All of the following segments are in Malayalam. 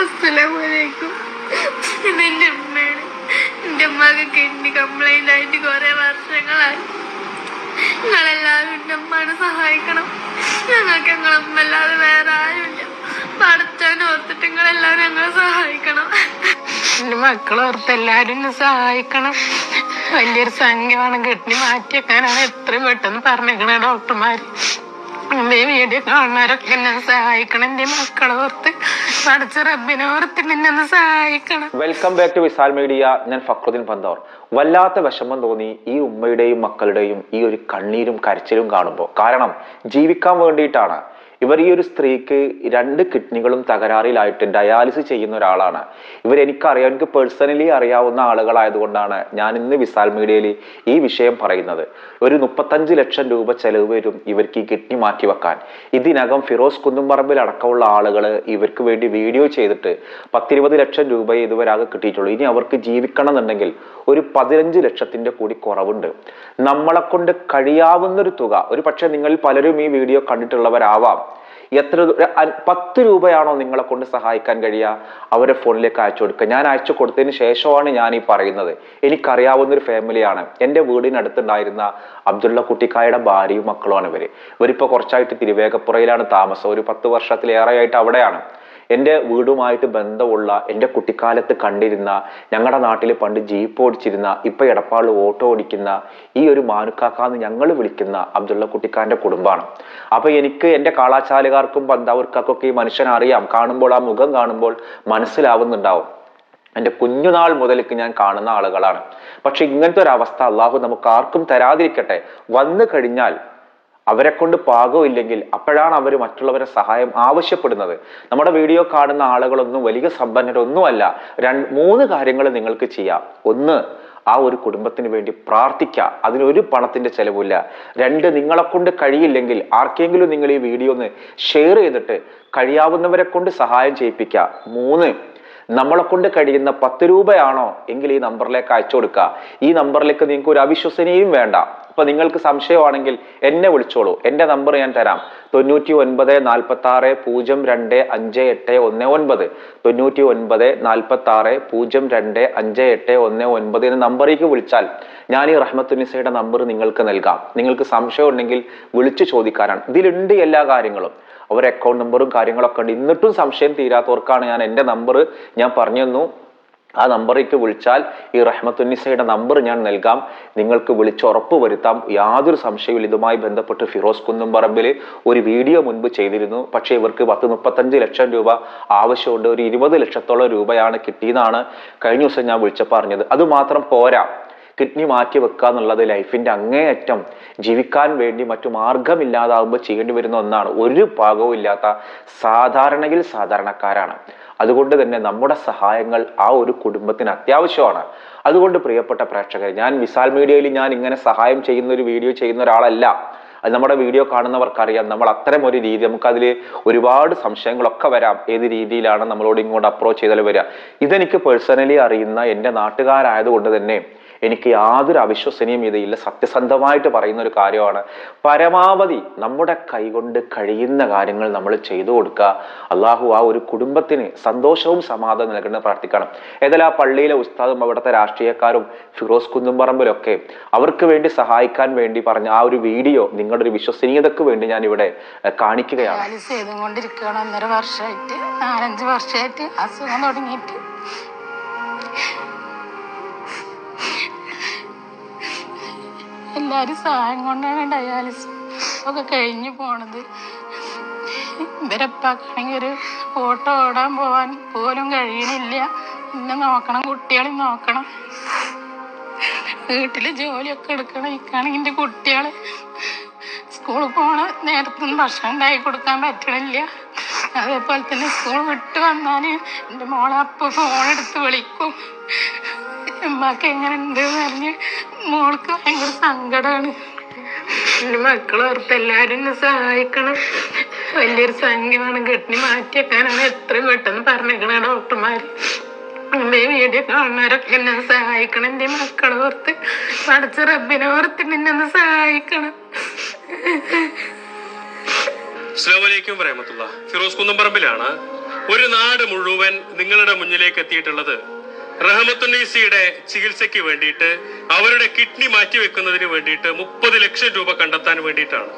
അസ്സലാമലൈക്കും. ഇതെന്റെ ഉമ്മയാണ്. എന്റെ ഉമ്മക്ക് കിഡ്നി കംപ്ലൈന്റ് ആയിട്ട് കുറേ വർഷങ്ങളായി. നിങ്ങളെല്ലാവരും എന്റെ ഉമ്മാനെ സഹായിക്കണം. ഞങ്ങൾക്ക് ഞങ്ങളെ ഉമ്മ അല്ലാതെ വേറെ ആരുമില്ല. പഠിച്ചാൻ ഓർത്തിട്ട് നിങ്ങളെല്ലാവരും ഞങ്ങളെ സഹായിക്കണം. എന്റെ മക്കളെ ഓർത്ത് എല്ലാരും എന്നെ സഹായിക്കണം. വലിയൊരു സംഖ്യമാണ് കിഡ്നി മാറ്റിയേക്കാനാണ് എത്രയും പെട്ടെന്ന് പറഞ്ഞേക്കണേ ഡോക്ടർമാര്. എന്റെ ഈ വീഡിയോ കാണുന്നവരൊക്കെ എന്നെ സഹായിക്കണം. എന്റെ മക്കളെ welcome back to Visal media ഞാൻ ഫക്രുദ്ദീൻ പന്തോർ. വല്ലാത്ത വിഷമം തോന്നി ഈ ഉമ്മയുടെയും മക്കളുടെയും ഈ ഒരു കണ്ണീരും കരച്ചിലും കാണുമ്പോൾ കാരണം ജീവിക്കാൻ വേണ്ടിയിട്ടാണ്. ഇവർ ഈ ഒരു സ്ത്രീക്ക് രണ്ട് കിഡ്നികളും തകരാറിലായിട്ട് ഡയാലിസിസ് ചെയ്യുന്ന ഒരാളാണ്. ഇവർ എനിക്കറിയാം എനിക്ക് പേഴ്സണലി അറിയാവുന്ന ആളുകളായതുകൊണ്ടാണ് ഞാൻ ഇന്ന് വിശാൽ മീഡിയയിൽ ഈ വിഷയം പറയുന്നത്. ഒരു മുപ്പത്തഞ്ച് ലക്ഷം രൂപ ചെലവ് വരും ഇവർക്ക് ഈ കിഡ്നി മാറ്റി വെക്കാൻ. ഇതിനകം ഫിറോസ് കുന്നുംപറമ്പിൽ അടക്കമുള്ള ആളുകൾ ഇവർക്ക് വേണ്ടി വീഡിയോ ചെയ്തിട്ട് പത്തിരുപത് ലക്ഷം രൂപ ഇതുവരെ ആകെ കിട്ടിയിട്ടുള്ളൂ. ഇനി അവർക്ക് ജീവിക്കണം എന്നുണ്ടെങ്കിൽ ഒരു പതിനഞ്ച് ലക്ഷത്തിന്റെ കൂടി കുറവുണ്ട്. നമ്മളെ കൊണ്ട് കഴിയാവുന്ന ഒരു തുക. ഒരു പക്ഷേ നിങ്ങളിൽ പലരും ഈ വീഡിയോ കണ്ടിട്ടുള്ളവരാവാം. എത്ര പത്ത് രൂപയാണോ നിങ്ങളെ കൊണ്ട് സഹായിക്കാൻ കഴിയുക? അവരെ ഫോണിലേക്ക് അയച്ചു കൊടുക്കുക. ഞാൻ അയച്ചു കൊടുത്തതിന് ശേഷമാണ് ഞാൻ ഈ പറയുന്നത്. എനിക്കറിയാവുന്ന ഒരു ഫാമിലിയാണ്. എന്റെ വീടിനടുത്തുണ്ടായിരുന്ന അബ്ദുള്ള കുട്ടിക്കായുടെ ഭാര്യയും മക്കളുമാണ് ഇവർ ഇവരിപ്പോൾ കുറച്ചായിട്ട് തിരുവേഗപ്പുറയിലാണ് താമസം. ഒരു പത്ത് വർഷത്തിലേറെയായിട്ട് അവിടെയാണ്. എന്റെ വീടുമായിട്ട് ബന്ധമുള്ള എന്റെ കുട്ടിക്കാലത്ത് കണ്ടിരുന്ന ഞങ്ങളുടെ നാട്ടിൽ പണ്ട് ജീപ്പ് ഓടിച്ചിരുന്ന ഇപ്പം എടപ്പാളിൽ ഓട്ടോ ഓടിക്കുന്ന ഈ ഒരു മാനുക്കാക്കാന്ന് ഞങ്ങൾ വിളിക്കുന്ന അബ്ദുള്ള കുട്ടിക്കാരന്റെ കുടുംബമാണ് അപ്പോൾ എനിക്ക് എന്റെ കാളാശാലുകാർക്കും ബന്ധാവർക്കൊക്കെ ഈ മനുഷ്യനെ അറിയാം. കാണുമ്പോൾ ആ മുഖം കാണുമ്പോൾ മനസ്സിലാവുന്നുണ്ടാവും. എന്റെ കുഞ്ഞുനാൾ മുതലേക്ക് ഞാൻ കാണുന്ന ആളുകളാണ്. പക്ഷെ ഇങ്ങനത്തെ ഒരു അവസ്ഥ അള്ളാഹു നമുക്ക് ആർക്കും തരാതിരിക്കട്ടെ. വന്നു കഴിഞ്ഞാൽ അവരെ കൊണ്ട് പാകമില്ലെങ്കിൽ അപ്പോഴാണ് അവർ മറ്റുള്ളവരെ സഹായം ആവശ്യപ്പെടുന്നത്. നമ്മുടെ വീഡിയോ കാണുന്ന ആളുകളൊന്നും വലിയ സമ്പന്നരൊന്നുമല്ല. രണ്ട് മൂന്ന് കാര്യങ്ങൾ നിങ്ങൾക്ക് ചെയ്യാം. ഒന്ന് ആ ഒരു കുടുംബത്തിന് വേണ്ടി പ്രാർത്ഥിക്കുക. അതിനൊരു പണത്തിന്റെ ചിലവില്ല രണ്ട് നിങ്ങളെ കൊണ്ട് കഴിയില്ലെങ്കിൽ ആർക്കെങ്കിലും നിങ്ങൾ ഈ വീഡിയോ ഒന്ന് ഷെയർ ചെയ്തിട്ട് കഴിയാവുന്നവരെ കൊണ്ട് സഹായം ചെയ്യിപ്പിക്കുക. മൂന്ന് നമ്മളെ കൊണ്ട് കഴിയുന്ന പത്ത് രൂപയാണോ എങ്കിൽ ഈ നമ്പറിലേക്ക് അയച്ചു കൊടുക്കുക. ഈ നമ്പറിലേക്ക് നിങ്ങൾക്ക് ഒരു അവിശ്വസനീയം വേണ്ട. അപ്പൊ നിങ്ങൾക്ക് സംശയമാണെങ്കിൽ എന്നെ വിളിച്ചോളൂ. എന്റെ നമ്പർ ഞാൻ തരാം. തൊണ്ണൂറ്റി ഒൻപത് നാൽപ്പത്തി ആറ് പൂജ്യം രണ്ട് അഞ്ച് എട്ട് ഒന്ന് ഒൻപത്. തൊണ്ണൂറ്റി ഒൻപത് നാൽപ്പത്തി ആറ് പൂജ്യം രണ്ട് അഞ്ച് എട്ട് ഒന്ന് ഒൻപത് എന്ന നമ്പറിലേക്ക് വിളിച്ചാൽ ഞാൻ ഈ റഹ്മത്തുനിസയുടെ നമ്പർ നിങ്ങൾക്ക് നൽകാം. നിങ്ങൾക്ക് സംശയം ഉണ്ടെങ്കിൽ വിളിച്ചു ചോദിക്കാനാണ്. ഇതിലുണ്ട് എല്ലാ കാര്യങ്ങളും. അവർ അക്കൗണ്ട് നമ്പറും കാര്യങ്ങളൊക്കെ ഉണ്ട്. എന്നിട്ടും സംശയം തീരാത്തവർക്കാണ് ഞാൻ എന്റെ നമ്പർ ഞാൻ പറഞ്ഞു തന്നു. ആ നമ്പറിലേക്ക് വിളിച്ചാൽ ഈ റഹ്മത്തുന്നിസയുടെ നമ്പർ ഞാൻ നൽകാം. നിങ്ങൾക്ക് വിളിച്ച് ഉറപ്പ് വരുത്താം. യാതൊരു സംശയവും ഇതുമായി ബന്ധപ്പെട്ട് ഫിറോസ് കുന്നുംപറമ്പിൽ ഒരു വീഡിയോ മുൻപ് ചെയ്തിരുന്നു. പക്ഷേ ഇവർക്ക് പത്ത് മുപ്പത്തഞ്ച് ലക്ഷം രൂപ ആവശ്യമുണ്ട്. ഒരു ഇരുപത് ലക്ഷത്തോളം രൂപയാണ് കിട്ടിയതാണ് കഴിഞ്ഞ ദിവസം ഞാൻ വിളിച്ചപ്പോൾ പറഞ്ഞത് അതുമാത്രം പോരാ. കിഡ്നി മാറ്റി വെക്കുക എന്നുള്ളത് ലൈഫിന്റെ അങ്ങേയറ്റം ജീവിക്കാൻ വേണ്ടി മറ്റു മാർഗമില്ലാതാവുമ്പോൾ ചെയ്യേണ്ടി വരുന്ന ഒന്നാണ്. ഒരു പാകവും ഇല്ലാത്ത സാധാരണയിൽ സാധാരണക്കാരാണ്. അതുകൊണ്ട് തന്നെ നമ്മുടെ സഹായങ്ങൾ ആ ഒരു കുടുംബത്തിന് അത്യാവശ്യമാണ്. അതുകൊണ്ട് പ്രിയപ്പെട്ട പ്രേക്ഷകർ ഞാൻ വിശാൽ മീഡിയയിൽ ഞാൻ ഇങ്ങനെ സഹായം ചെയ്യുന്ന ഒരു വീഡിയോ ചെയ്യുന്ന ഒരാളല്ല. അത് നമ്മുടെ വീഡിയോ കാണുന്നവർക്കറിയാം. നമ്മൾ അത്തരം ഒരു രീതി നമുക്കതിൽ ഒരുപാട് സംശയങ്ങളൊക്കെ വരാം. ഏത് രീതിയിലാണ് നമ്മളോട് ഇങ്ങോട്ട് അപ്രോച്ച് ചെയ്താൽ വരിക ഇതെനിക്ക് പേഴ്സണലി അറിയുന്ന എന്റെ നാട്ടുകാരായതുകൊണ്ട് തന്നെ എനിക്ക് യാതൊരു അവിശ്വസനീയം ഇതില്ല സത്യസന്ധമായിട്ട് പറയുന്ന ഒരു കാര്യമാണ്. പരമാവധി നമ്മുടെ കൈകൊണ്ട് കഴിയുന്ന കാര്യങ്ങൾ നമ്മൾ ചെയ്തു കൊടുക്കുക. അള്ളാഹു ആ ഒരു കുടുംബത്തിന് സന്തോഷവും സമാധാനം നൽകുന്ന പ്രാർത്ഥിക്കണം. ഏതായാലും ആ പള്ളിയിലെ ഉസ്താദും അവിടുത്തെ രാഷ്ട്രീയക്കാരും ഫിറോസ് കുന്നുംപറമ്പിലൊക്കെ അവർക്ക് വേണ്ടി സഹായിക്കാൻ വേണ്ടി പറഞ്ഞ ആ ഒരു വീഡിയോ നിങ്ങളുടെ ഒരു വിശ്വസനീയതക്ക് വേണ്ടി ഞാൻ ഇവിടെ കാണിക്കുകയാണ്. ഒന്നര വർഷമായിട്ട് നാലഞ്ച് വർഷമായിട്ട് അസുഖം തുടങ്ങിയിട്ട്. എല്ലാരും സഹായം കൊണ്ടാണ് ഡയാലിസ് ഒക്കെ കഴിഞ്ഞു പോണത്. ഇവരപ്പാക്കാണെങ്കിൽ ഒരു ഓട്ടോ ഓടാൻ പോവാൻ പോലും കഴിയണില്ല. ഇന്ന് നോക്കണം കുട്ടികളെ നോക്കണം. വീട്ടിൽ ജോലിയൊക്കെ എടുക്കണം. ഇക്കാണെങ്കിൽ എന്റെ കുട്ടികൾ സ്കൂളിൽ പോണ നേരത്തൊന്നും ഭക്ഷണം ഉണ്ടാക്കി കൊടുക്കാൻ പറ്റണില്ല. അതേപോലെ തന്നെ സ്കൂൾ വിട്ട് വന്നാൽ എന്റെ മോളെ അപ്പം ഫോൺ എടുത്ത് വിളിക്കും. ഉമ്മാക്ക് എങ്ങനെ ഉണ്ട് എന്ന് പറഞ്ഞ് മോൾക്ക് ഭയങ്കര സങ്കടമാണ് എന്റെ മക്കളെ ഓർത്ത് എല്ലാവരും എന്നെ സഹായിക്കണം. വലിയൊരു സംഖ്യമാണ് കിഡ്നി മാറ്റിയേക്കാനാണ് എത്രയും പെട്ടെന്ന് പറഞ്ഞേക്കണ ഡോക്ടർമാർ എന്റെ വീഡിയോ കാണുന്നവരൊക്കെ എന്നെ സഹായിക്കണം. എന്റെ മക്കളെ ഓർത്ത് പഠിച്ച റബ്ബിനെ ഓർത്ത് എന്നെ ഒന്ന് സഹായിക്കണം. അസ്സാമലൈക്കും വരഹമത്തുള്ള ഫിറോസ് കുന്നംപറമ്പിലാണ് ഒരു നാട് മുഴുവൻ നിങ്ങളുടെ മുന്നിലേക്ക് എത്തിയിട്ടുള്ളത് റഹമത്തുന്നീസിയുടെ ചികിത്സയ്ക്ക് വേണ്ടിയിട്ട് അവരുടെ കിഡ്നി മാറ്റിവെക്കുന്നതിന് വേണ്ടിയിട്ട് മുപ്പത് ലക്ഷം രൂപ കണ്ടെത്താൻ വേണ്ടിയിട്ടാണ്.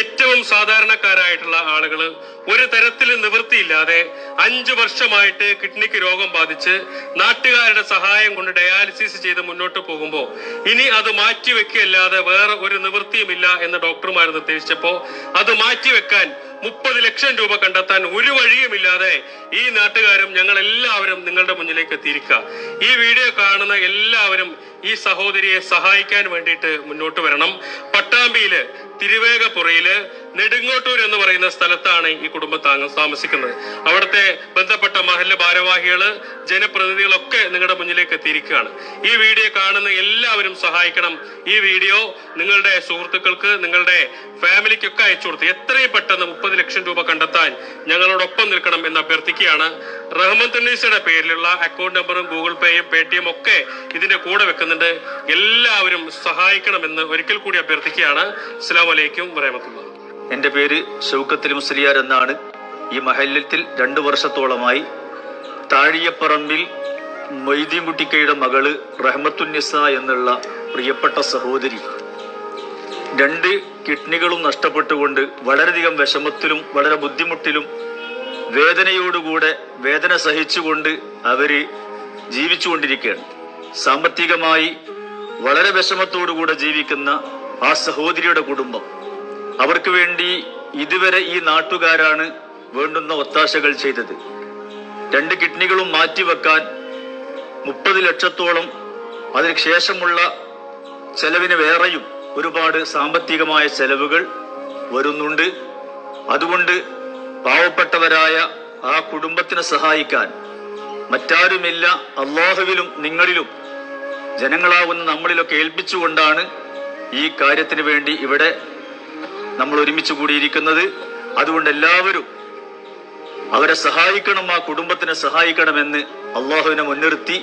ഏറ്റവും സാധാരണക്കാരായിട്ടുള്ള ആളുകൾ ഒരു തരത്തിൽ നിവൃത്തിയില്ലാതെ അഞ്ചു വർഷമായിട്ട് കിഡ്നിക്ക് രോഗം ബാധിച്ച് നാട്ടുകാരുടെ സഹായം കൊണ്ട് ഡയാലിസിസ് ചെയ്ത് മുന്നോട്ട് പോകുമ്പോൾ ഇനി അത് മാറ്റിവെക്കുകയല്ലാതെ വേറെ ഒരു നിവൃത്തിയുമില്ല എന്ന് ഡോക്ടർമാർ നിർദ്ദേശിച്ചപ്പോൾ അത് മാറ്റിവെക്കാൻ മുപ്പത് ലക്ഷം രൂപ കണ്ടെത്താൻ ഒരു വഴിയുമില്ലാതെ ഈ നാട്ടുകാരും ഞങ്ങൾ എല്ലാവരും നിങ്ങളുടെ മുന്നിലേക്ക് എത്തിയിരിക്കുക. ഈ വീഡിയോ കാണുന്ന എല്ലാവരും ഈ സഹോദരിയെ സഹായിക്കാൻ വേണ്ടിയിട്ട് മുന്നോട്ട് വരണം. പട്ടാമ്പിയിൽ തിരുവേഗപ്പുറയിൽ നെടുങ്ങോട്ടൂർ എന്ന് പറയുന്ന സ്ഥലത്താണ് ഈ കുടുംബം താമസിക്കുന്നത്. അവിടുത്തെ ബന്ധപ്പെട്ട മഹല്ല ഭാരവാഹികൾ ജനപ്രതിനിധികളൊക്കെ നിങ്ങളുടെ മുന്നിലേക്ക് എത്തിയിരിക്കുകയാണ്. ഈ വീഡിയോ കാണുന്ന എല്ലാവരും സഹായിക്കണം. ഈ വീഡിയോ നിങ്ങളുടെ സുഹൃത്തുക്കൾക്ക് നിങ്ങളുടെ ഫാമിലിക്കൊക്കെ അയച്ചു കൊടുത്ത് എത്രയും പെട്ടെന്ന് മുപ്പത് ലക്ഷം രൂപ കണ്ടെത്താൻ ഞങ്ങളോടൊപ്പം നിൽക്കണം എന്ന് അഭ്യർത്ഥിക്കുകയാണ്. റഹ്മത്തുന്നീസയുടെ പേരിലുള്ള അക്കൗണ്ട് നമ്പറും ഗൂഗിൾ പേയും പേ ടി എം ഒക്കെ ഇതിന്റെ കൂടെ വെക്കുന്നുണ്ട്. എല്ലാവരും സഹായിക്കണമെന്ന് ഒരിക്കൽ കൂടി അഭ്യർത്ഥിക്കുകയാണ്. അസ്സാം വലൈക്കും വരഹമത്തുള്ള എന്റെ പേര് ഷൗക്കത്തിൽ മുസ്ലിയാർ എന്നാണ്. ഈ മഹല്യത്തിൽ രണ്ടു വർഷത്തോളമായി താഴിയപ്പറമ്പിൽ മൊയ്തീൻകുട്ടിക്കയുടെ മകൾ റഹ്മത്തുന്നിസ എന്നുള്ള പ്രിയപ്പെട്ട സഹോദരി. രണ്ട് കിഡ്നികളും നഷ്ടപ്പെട്ടുകൊണ്ട് വളരെയധികം വിഷമത്തിലും വളരെ ബുദ്ധിമുട്ടിലും വേദനയോടുകൂടെ വേദന സഹിച്ചുകൊണ്ട് അവർ ജീവിച്ചുകൊണ്ടിരിക്കുകയാണ്. സാമ്പത്തികമായി വളരെ വിഷമത്തോടുകൂടെ ജീവിക്കുന്ന ആ സഹോദരിയുടെ കുടുംബം. അവർക്ക് വേണ്ടി ഇതുവരെ ഈ നാട്ടുകാരാണ് വേണ്ടുന്ന ഒത്താശകൾ ചെയ്തത്. രണ്ട് കിഡ്നികളും മാറ്റിവെക്കാൻ മുപ്പത് ലക്ഷത്തോളം അതിന് ശേഷമുള്ള ചെലവിന് വേറെയും ഒരുപാട് സാമ്പത്തികമായ ചെലവുകൾ വരുന്നുണ്ട്. അതുകൊണ്ട് പാവപ്പെട്ടവരായ ആ കുടുംബത്തിനെ സഹായിക്കാൻ മറ്റാരുമില്ല. അള്ളാഹുവിലും നിങ്ങളിലും ജനങ്ങളാവുന്ന നമ്മളിലൊക്കെ ഏൽപ്പിച്ചുകൊണ്ടാണ് ഈ കാര്യത്തിന് വേണ്ടി ഇവിടെ നമ്മൾ ഒരുമിച്ച് കൂടിയിരിക്കുന്നത്. അതുകൊണ്ട് എല്ലാവരും അവരെ സഹായിക്കണം ആ കുടുംബത്തിനെ സഹായിക്കണമെന്ന് അള്ളാഹുവിനെ മുൻനിർത്തി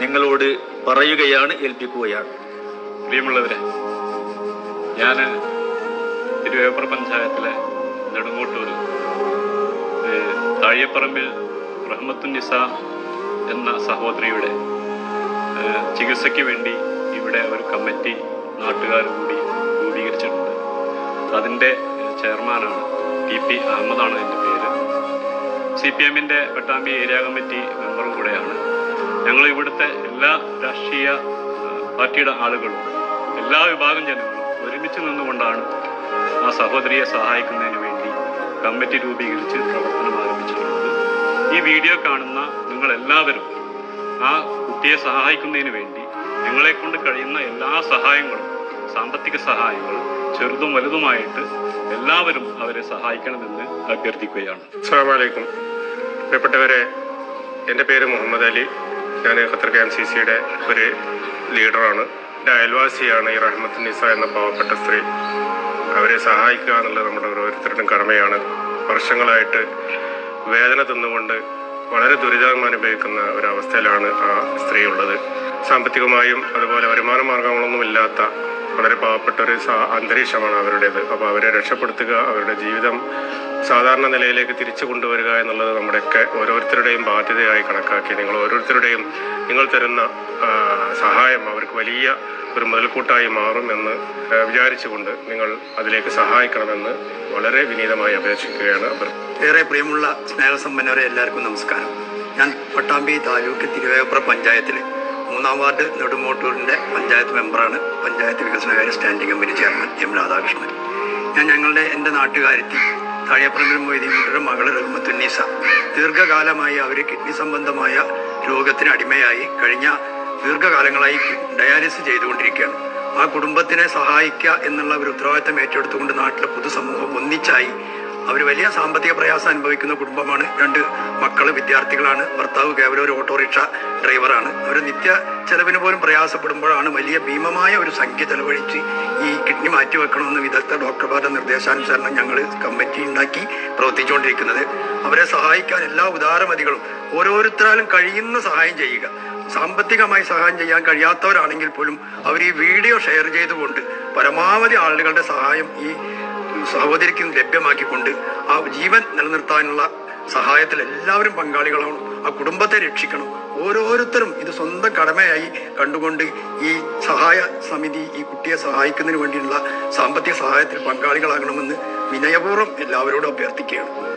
നിങ്ങളോട് പറയുകയാണ് ഏൽപ്പിക്കുകയാണ്. പ്രിയമുള്ളവരെ ഞാൻ തിരുവേപ്പുറ പഞ്ചായത്തിലെ നെടുങ്ങോട്ടൂർ താഴെപ്പറമ്പിൽ റഹ്മത്തു നിസ എന്ന സഹോദരിയുടെ ചികിത്സയ്ക്ക് വേണ്ടി ഇവിടെ ഒരു കമ്മിറ്റി നാട്ടുകാർ കൂടി രൂപീകരിച്ചിട്ടുണ്ട്. അതിന്റെ ചെയർമാനാണ് ടി പി അഹമ്മദാണ് എന്റെ പേര്. സി പി എമ്മിന്റെ പട്ടാമ്പി ഏരിയ കമ്മിറ്റി മെമ്പറും കൂടെയാണ്. ഞങ്ങൾ ഇവിടുത്തെ എല്ലാ രാഷ്ട്രീയ പാർട്ടിയുടെ ആളുകളും എല്ലാ വിഭാഗം ജനങ്ങളും ഒരുമിച്ച് നിന്നുകൊണ്ടാണ് ആ സഹോദരിയെ സഹായിക്കുന്നതിന് വേണ്ടി കമ്മിറ്റി രൂപീകരിച്ച് പ്രവർത്തനം ആരംഭിച്ചിട്ടുള്ളത്. ഈ വീഡിയോ കാണുന്ന നിങ്ങൾ എല്ലാവരും ആ കുട്ടിയെ സഹായിക്കുന്നതിന് വേണ്ടി നിങ്ങളെ കൊണ്ട് കഴിയുന്ന എല്ലാ സഹായങ്ങളും സാമ്പത്തിക സഹായങ്ങളും ചെറുതും വലുതുമായിട്ട് എല്ലാവരും അവരെ സഹായിക്കണമെന്ന് അഭ്യർത്ഥിക്കുകയാണ്. അസ്സാമലൈക്കും പ്രിയപ്പെട്ടവരെ എന്റെ പേര് മുഹമ്മദ് അലി. ഞാൻ ഖത്തർ കെ എം സി സിയുടെ ഒരു ലീഡറാണ്. എന്റെ അയൽവാസിയാണ് ഈ റഹ്മത്ത് നിസ എന്ന പാവപ്പെട്ട സ്ത്രീ. അവരെ സഹായിക്കുക എന്നുള്ളത് നമ്മുടെ ഓരോരുത്തരുടെയും കടമയാണ്. വർഷങ്ങളായിട്ട് വേദന തിന്നുകൊണ്ട് വളരെ ദുരിതം അനുഭവിക്കുന്ന ഒരവസ്ഥയിലാണ് ആ സ്ത്രീ ഉള്ളത്. സാമ്പത്തികമായും അതുപോലെ വരുമാന മാർഗങ്ങളൊന്നും ഇല്ലാത്ത വളരെ പാവപ്പെട്ട ഒരു അന്തരീക്ഷമാണ് അവരുടേത്. അപ്പോൾ അവരെ രക്ഷപ്പെടുത്തുക അവരുടെ ജീവിതം സാധാരണ നിലയിലേക്ക് തിരിച്ചു കൊണ്ടുവരിക എന്നുള്ളത് നമ്മുടെയൊക്കെ ഓരോരുത്തരുടെയും ബാധ്യതയായി കണക്കാക്കി നിങ്ങൾ ഓരോരുത്തരുടെയും നിങ്ങൾ തരുന്ന സഹായം അവർക്ക് വലിയ ഒരു മുതൽക്കൂട്ടായി മാറുമെന്ന് വിചാരിച്ചുകൊണ്ട് നിങ്ങൾ അതിലേക്ക് സഹായിക്കണമെന്ന് വളരെ വിനീതമായി അപേക്ഷിക്കുകയാണ് അവർ. ഏറെ പ്രിയമുള്ള സ്നേഹസമ്പന്നവരെ എല്ലാവർക്കും നമസ്കാരം. ഞാൻ പട്ടാമ്പി താലൂക്ക് തിരുവേപ്പുറ പഞ്ചായത്തിൽ മൂന്നാം വാർഡ് നെടുമോട്ടൂരിന്റെ പഞ്ചായത്ത് മെമ്പറാണ് പഞ്ചായത്ത് വികസനകാര്യ standing committee chairman M Radhakrishnan. ഞാൻ ഞങ്ങളുടെ എന്റെ നാട്ടുകാരത്തി താഴെപ്പറമ്പിൽ മൊയ്തീൻകുട്ടിയുടെ മകൾ റഹ്മത്തുന്നീസ ദീർഘകാലമായി അവർ കിഡ്നി സംബന്ധമായ രോഗത്തിന് അടിമയായി കഴിഞ്ഞ ദീർഘകാലങ്ങളായി ഡയാലിസിസ് ചെയ്തുകൊണ്ടിരിക്കുകയാണ്. ആ കുടുംബത്തിനെ സഹായിക്കുക എന്നുള്ള ഒരു ഉത്തരവാദിത്തം ഏറ്റെടുത്തുകൊണ്ട് നാട്ടിലെ പൊതുസമൂഹം ഒന്നിച്ചായി അവർ വലിയ സാമ്പത്തിക പ്രയാസം അനുഭവിക്കുന്ന കുടുംബമാണ്. രണ്ട് മക്കൾ വിദ്യാർത്ഥികളാണ്. ഭർത്താവ് കേവലം ഒരു ഓട്ടോറിക്ഷ ഡ്രൈവറാണ്. അവർ നിത്യ ചെലവിന് പോലും പ്രയാസപ്പെടുമ്പോഴാണ് വലിയ ഭീമമായ ഒരു സംഖ്യ ചെലവഴിച്ച് ഈ കിഡ്നി മാറ്റിവെക്കണമെന്ന് വിദഗ്ധ ഡോക്ടർമാരുടെ നിർദ്ദേശാനുസരണം ഞങ്ങൾ കമ്മിറ്റി ഉണ്ടാക്കി പ്രവർത്തിച്ചുകൊണ്ടിരിക്കുന്നത്. അവരെ സഹായിക്കാൻ എല്ലാ ഉദാരമതികളും ഓരോരുത്തരാലും കഴിയുന്ന സഹായം ചെയ്യുക. സാമ്പത്തികമായി സഹായം ചെയ്യാൻ കഴിയാത്തവരാണെങ്കിൽ പോലും അവർ ഈ വീഡിയോ ഷെയർ ചെയ്തുകൊണ്ട് പരമാവധി ആളുകളുടെ സഹായം ഈ സഹോദരിക്കും ലഭ്യമാക്കിക്കൊണ്ട് ആ ജീവൻ നിലനിർത്താനുള്ള സഹായത്തിൽ എല്ലാവരും പങ്കാളികളാവണം. ആ കുടുംബത്തെ രക്ഷിക്കണം. ഓരോരുത്തരും ഇത് സ്വന്തം കടമയായി കണ്ടുകൊണ്ട് ഈ സഹായ സമിതി ഈ കുട്ടിയെ സഹായിക്കുന്നതിന് വേണ്ടിയുള്ള സാമ്പത്തിക സഹായത്തിൽ പങ്കാളികളാകണമെന്ന് വിനയപൂർവം എല്ലാവരോടും അഭ്യർത്ഥിക്കുകയാണ്.